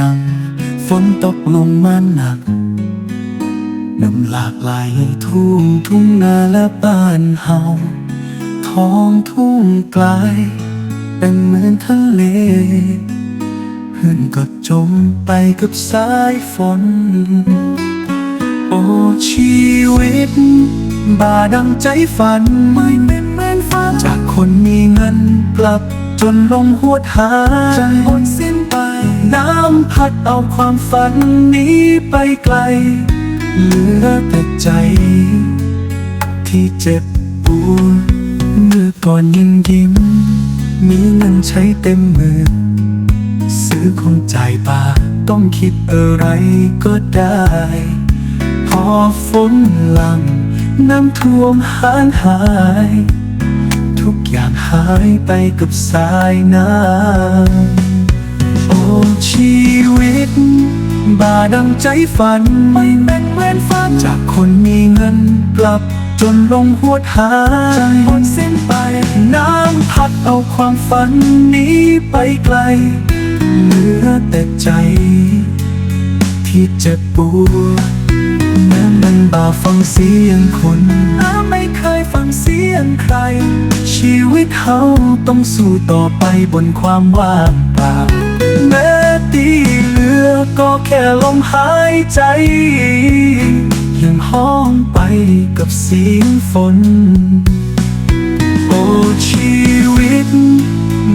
ดัง ฝนตกลงมาหนักน้ำหลากไหลทุ่งทุ่งนาและบ้านเฮาท้องทุ่งไกลเป็นเหมือนทะเลเพื่อนก็จมไปกับสายฝน โอ้ชีวิต บาดังใจฝันไม่เป็นเหมือนฝัน จากคนมีเงินกลับจนลมหวหายใจหมดสิ้นไป น้ำพัดเอาความฝันนี้ไปไกล เหลือแต่ใจ ที่เจ็บปวดเมื่อก่อนยังยิ้ม มีเงินใช้เต็มมือ ซื้อคงจ่ายบาต้องคิดอะไรก็ได้ พอฝนหลังน้ำท่วมหายหาย ทุกอย่างหายไปกับสายน้ำ ชีวิต บาดังใจฝันไม่แม่นเหมือนฝัน จากคนมีเงินกลับจนลงหัวหายใจหมดสิ้นไป น้ำพัดเอาความฝันนี้ไปไกล เหลือแต่ใจ ที่เจ็บปวดแม้มันบาฟังเสียงคนน้ำไม่เคยฟังเสียงใคร ชีวิตเขาต้องสู้ต่อไปบนความว่างเปล่าแม้ตีเหลือก็แค่ลมหายใจยังห้องไปกับเสียงฝน โอ้ชีวิต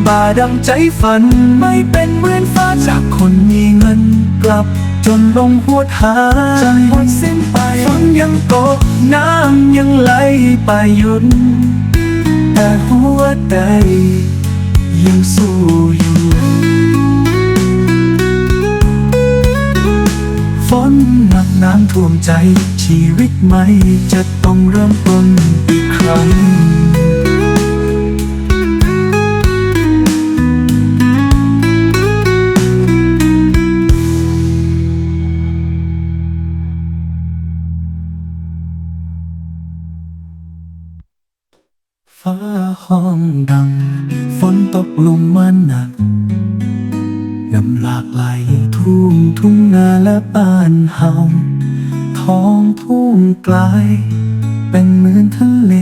บาดังใจฝันไม่เป็นเหมือนฟ้าจากคนมีเงินกลับจนลงหัวหายใจหมดสิ้นไปฝนยังตกน้ำยังไหลไปหยุด แต่หัวใจยังสู้อยู่ฝนหนักน้ำท่วมใจชีวิตใหม่จะต้องเริ่มต้นอีกครั้ง ฟ้าห้องดัง ฝนตกลงมาหนักน้ำหลากไหลทุ่งทุ่งนาและบ้านเฮาท้องทุ่งไกล เป็นเหมือนทะเล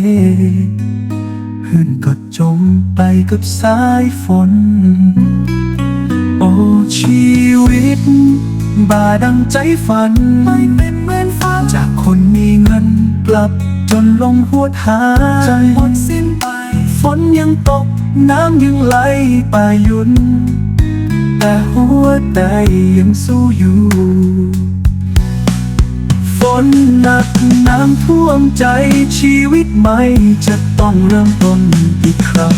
เพื่อนก็จมไปกับสายฝน โอ้ชีวิต บาดังใจฝัน ไม่เป็นเหมือนฟ้าจากคนมีเงินกลับ จนลมหวดหายจนหมดสิ้นไป ฝนยังตก น้ำยังไหลป่ายุน แต่หัวใจยังสู้อยู่ ฝนหนักน้ำท่วมใจชีวิตใหม่จะต้องเริ่มต้นอีกครั้ง